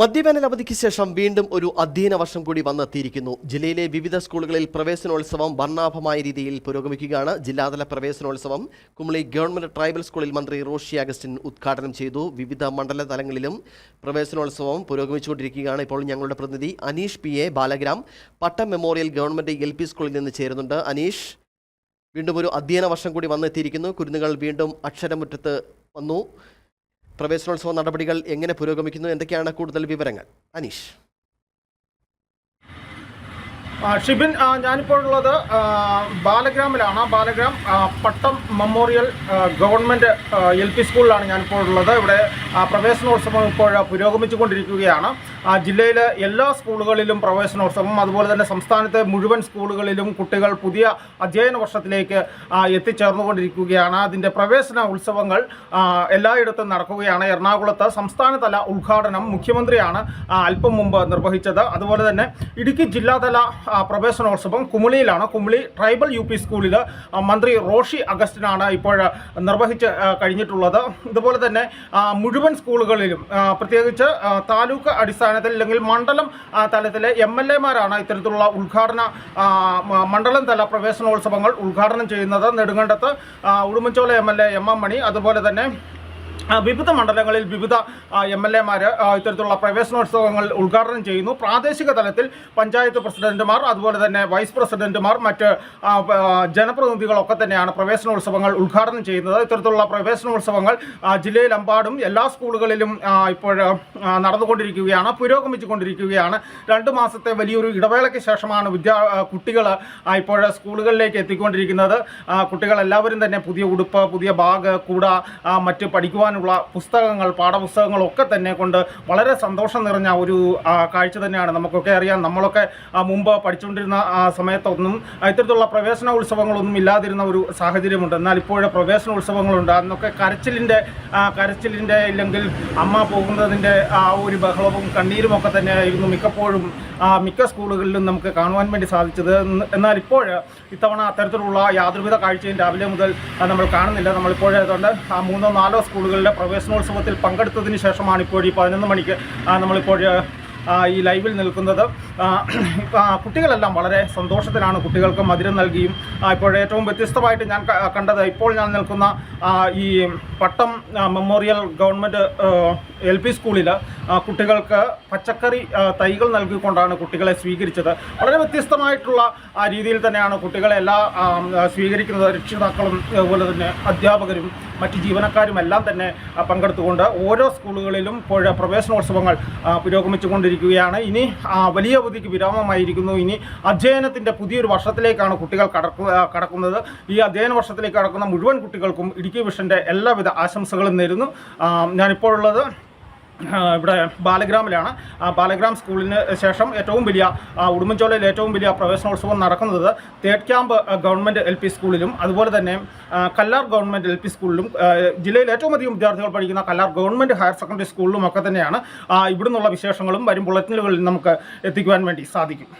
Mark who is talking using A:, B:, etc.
A: മദ്യവേനൽ അവധിക്ക് ശേഷം വീണ്ടും ഒരു അധ്യയന വർഷം കൂടി വന്നെത്തിയിരിക്കുന്നു. ജില്ലയിലെ വിവിധ സ്കൂളുകളിൽ പ്രവേശനോത്സവം വർണാഭമായ രീതിയിൽ പുരോഗമിക്കുകയാണ്. ജില്ലാതല പ്രവേശനോത്സവം കുമളി ഗവൺമെന്റ് ട്രൈബൽ സ്കൂളിൽ മന്ത്രി റോഷി അഗസ്റ്റിൻ ഉദ്ഘാടനം ചെയ്തു. വിവിധ മണ്ഡല തലങ്ങളിലും പ്രവേശനോത്സവം പുരോഗമിച്ചുകൊണ്ടിരിക്കുകയാണ്. ഇപ്പോൾ ഞങ്ങളുടെ പ്രതിനിധി Aneesh P A Balagram Pattom memorial government L സ്കൂളിൽ നിന്ന് ചേരുന്നുണ്ട്. അനീഷ് വീണ്ടും ഒരു അധ്യയന വർഷം കൂടി വന്നെത്തിയിരിക്കുന്നു. കുരുന്നുകൾ വീണ്ടും അക്ഷരമുറ്റത്ത് വന്നു. പ്രവേശനോത്സവ നടപടികൾ എങ്ങനെ പുരോഗമിക്കുന്നു? എന്തൊക്കെയാണ് കൂടുതൽ വിവരങ്ങൾ? അനീഷ്.
B: ഷിബിൻ ഞാനിപ്പോൾ ഉള്ളത് ബാലഗ്രാമിലാണ്. Balagram Pattom memorial government L P സ്കൂളിലാണ് ഞാനിപ്പോൾ ഉള്ളത്. ഇവിടെ പ്രവേശനോത്സവം ഇപ്പോൾ പുരോഗമിച്ചുകൊണ്ടിരിക്കുകയാണ്. ജില്ലയിലെ എല്ലാ സ്കൂളുകളിലും പ്രവേശനോത്സവം അതുപോലെ തന്നെ സംസ്ഥാനത്തെ മുഴുവൻ സ്കൂളുകളിലും കുട്ടികൾ പുതിയ അധ്യയന വർഷത്തിലേക്ക് എത്തിച്ചേർന്നുകൊണ്ടിരിക്കുകയാണ്. അതിന്റെ പ്രവേശന ഉത്സവങ്ങൾ എല്ലായിടത്തും നടക്കുകയാണ്. എറണാകുളത്ത് സംസ്ഥാനതല ഉദ്ഘാടനം മുഖ്യമന്ത്രിയാണ് അല്പം മുമ്പ് നിർവഹിച്ചത്. അതുപോലെ തന്നെ ഇടുക്കി ജില്ലാതല പ്രവേശനോത്സവം കുമളിയിലാണ്. കുമളി ട്രൈബൽ യു പി സ്കൂളിൽ മന്ത്രി റോഷി അഗസ്റ്റിനാണ് ഇപ്പോൾ നിർവഹിച്ച് കഴിഞ്ഞിട്ടുള്ളത്. ഇതുപോലെ തന്നെ മുഴുവൻ സ്കൂളുകളിലും പ്രത്യേകിച്ച് താലൂക്ക് താലൂക്ക് അടിസ്ഥാനത്തിൽ അല്ലെങ്കിൽ മണ്ഡലം തലത്തിലെ എം എൽ എമാരാണ് ഇത്തരത്തിലുള്ള ഉദ്ഘാടന മണ്ഡലം തല പ്രവേശനോത്സവങ്ങൾ ഉദ്ഘാടനം ചെയ്യുന്നത് നെടുങ്കണ്ടത്ത് Udumbanchola M L A M M Mani അതുപോലെ തന്നെ വിവിധ മണ്ഡലങ്ങളിൽ വിവിധ എം എൽ എമാർ ഇത്തരത്തിലുള്ള പ്രവേശനോത്സവങ്ങൾ ഉദ്ഘാടനം ചെയ്യുന്നു. പ്രാദേശിക തലത്തിൽ പഞ്ചായത്ത് പ്രസിഡന്റുമാർ അതുപോലെ തന്നെ വൈസ് പ്രസിഡന്റുമാർ മറ്റ് ജനപ്രതിനിധികളൊക്കെ തന്നെയാണ് പ്രവേശനോത്സവങ്ങൾ ഉദ്ഘാടനം ചെയ്യുന്നത്. ഇത്തരത്തിലുള്ള പ്രവേശനോത്സവങ്ങൾ ജില്ലയിലെമ്പാടും എല്ലാ സ്കൂളുകളിലും ഇപ്പോൾ നടന്നുകൊണ്ടിരിക്കുകയാണ് പുരോഗമിച്ചുകൊണ്ടിരിക്കുകയാണ്. രണ്ട് മാസത്തെ വലിയൊരു ഇടവേളയ്ക്ക് ശേഷമാണ് വിദ്യാ കുട്ടികൾ ഇപ്പോൾ സ്കൂളുകളിലേക്ക് എത്തിക്കൊണ്ടിരിക്കുന്നത്. കുട്ടികളെല്ലാവരും തന്നെ പുതിയ ഉടുപ്പ് പുതിയ ബാഗ് കൂട മറ്റ് മറ്റ് പഠിക്കുവാനുള്ള പുസ്തകങ്ങൾ പാഠപുസ്തകങ്ങളൊക്കെ തന്നെ കൊണ്ട് വളരെ സന്തോഷം നിറഞ്ഞ ഒരു കാഴ്ച തന്നെയാണ്. നമുക്കൊക്കെ അറിയാം നമ്മളൊക്കെ മുമ്പ് പഠിച്ചുകൊണ്ടിരുന്ന സമയത്തൊന്നും ഇത്തരത്തിലുള്ള പ്രവേശന ഉത്സവങ്ങളൊന്നും ഇല്ലാതിരുന്ന ഒരു സാഹചര്യമുണ്ട്. എന്നാൽ ഇപ്പോഴെ പ്രവേശന ഉത്സവങ്ങളുണ്ട്. അന്നൊക്കെ കരച്ചിലിന്റെ കരച്ചിലിന്റെ ഇല്ലെങ്കിൽ അമ്മ പോകുന്നതിന്റെ ആ ഒരു ബഹളവും കണ്ണീരും ഒക്കെ തന്നെയായിരുന്നു മിക്കപ്പോഴും മിക്ക സ്കൂളുകളിലും നമുക്ക് കാണുവാൻ വേണ്ടി സാധിച്ചത്. എന്നാൽ ഇപ്പോൾ ഇത്തവണ അത്തരത്തിലുള്ള യാതൊരുവിധ കാഴ്ചയും രാവിലെ മുതൽ നമ്മൾ കാണുന്നില്ല. നമ്മളിപ്പോൾ ഏതാണ്ട് ആ മൂന്നോ നാലോ സ്കൂളുകളിലെ പ്രവേശനോത്സവത്തിൽ പങ്കെടുത്തതിന് ശേഷമാണ് ഇപ്പോൾ ഈ പതിനൊന്ന് മണിക്ക് നമ്മളിപ്പോൾ ഈ ലൈവിൽ നിൽക്കുന്നത്. കുട്ടികളെല്ലാം വളരെ സന്തോഷത്തിലാണ് കുട്ടികൾക്ക് മധുരം നൽകിയും. ഇപ്പോൾ ഏറ്റവും വ്യത്യസ്തമായിട്ട് ഞാൻ കണ്ടത് ഇപ്പോൾ ഞാൻ നിൽക്കുന്ന ഈ Pattom memorial government L P സ്കൂളിൽ കുട്ടികൾക്ക് പച്ചക്കറി തൈകൾ നൽകിക്കൊണ്ടാണ് കുട്ടികളെ സ്വീകരിച്ചത്. വളരെ വ്യത്യസ്തമായിട്ടുള്ള ആ രീതിയിൽ തന്നെയാണ് കുട്ടികളെ എല്ലാ സ്വീകരിക്കുന്നത്. രക്ഷിതാക്കളും അതുപോലെ തന്നെ അധ്യാപകരും മറ്റ് ജീവനക്കാരും എല്ലാം തന്നെ പങ്കെടുത്തുകൊണ്ട് ഓരോ സ്കൂളുകളിലും ഇപ്പോൾ പ്രവേശനോത്സവങ്ങൾ പുരോഗമിച്ചുകൊണ്ടിരിക്കുകയാണ്. ഇനി വലിയ അവധിക്ക് വിരാമമായിരിക്കുന്നു. ഇനി അധ്യയനത്തിന്റെ പുതിയൊരു വർഷത്തിലേക്കാണ് കുട്ടികൾ കടക്കുക കടക്കുന്നത്. ഈ അധ്യയന വർഷത്തിലേക്ക് കടക്കുന്ന മുഴുവൻ കുട്ടികൾക്കും ഇടുക്കി വിഷന്റെ എല്ലാവിധ ആശംസകളും നേരുന്നു. ഞാനിപ്പോഴുള്ളത് ഇവിടെ ബാലഗ്രാമിലാണ്. ബാലഗ്രാം സ്കൂളിന് ശേഷം ഏറ്റവും വലിയ ഉടുമ്പൻചോലയിൽ ഏറ്റവും വലിയ പ്രവേശനോത്സവം നടക്കുന്നത് third camp government L P സ്കൂളിലും അതുപോലെ തന്നെ കല്ലാർ ഗവൺമെന്റ് എൽ പി സ്കൂളിലും ജില്ലയിൽ ഏറ്റവും അധികം വിദ്യാർത്ഥികൾ പഠിക്കുന്ന കല്ലാർ ഗവൺമെന്റ് ഹയർ സെക്കൻഡറി സ്കൂളിലും ഒക്കെ തന്നെയാണ് ഇവിടുന്നുള്ള വിശേഷങ്ങളും വരും ബുള്ളറ്റിനുകളിൽ നമുക്ക് എത്തിക്കുവാൻ വേണ്ടി സാധിക്കും.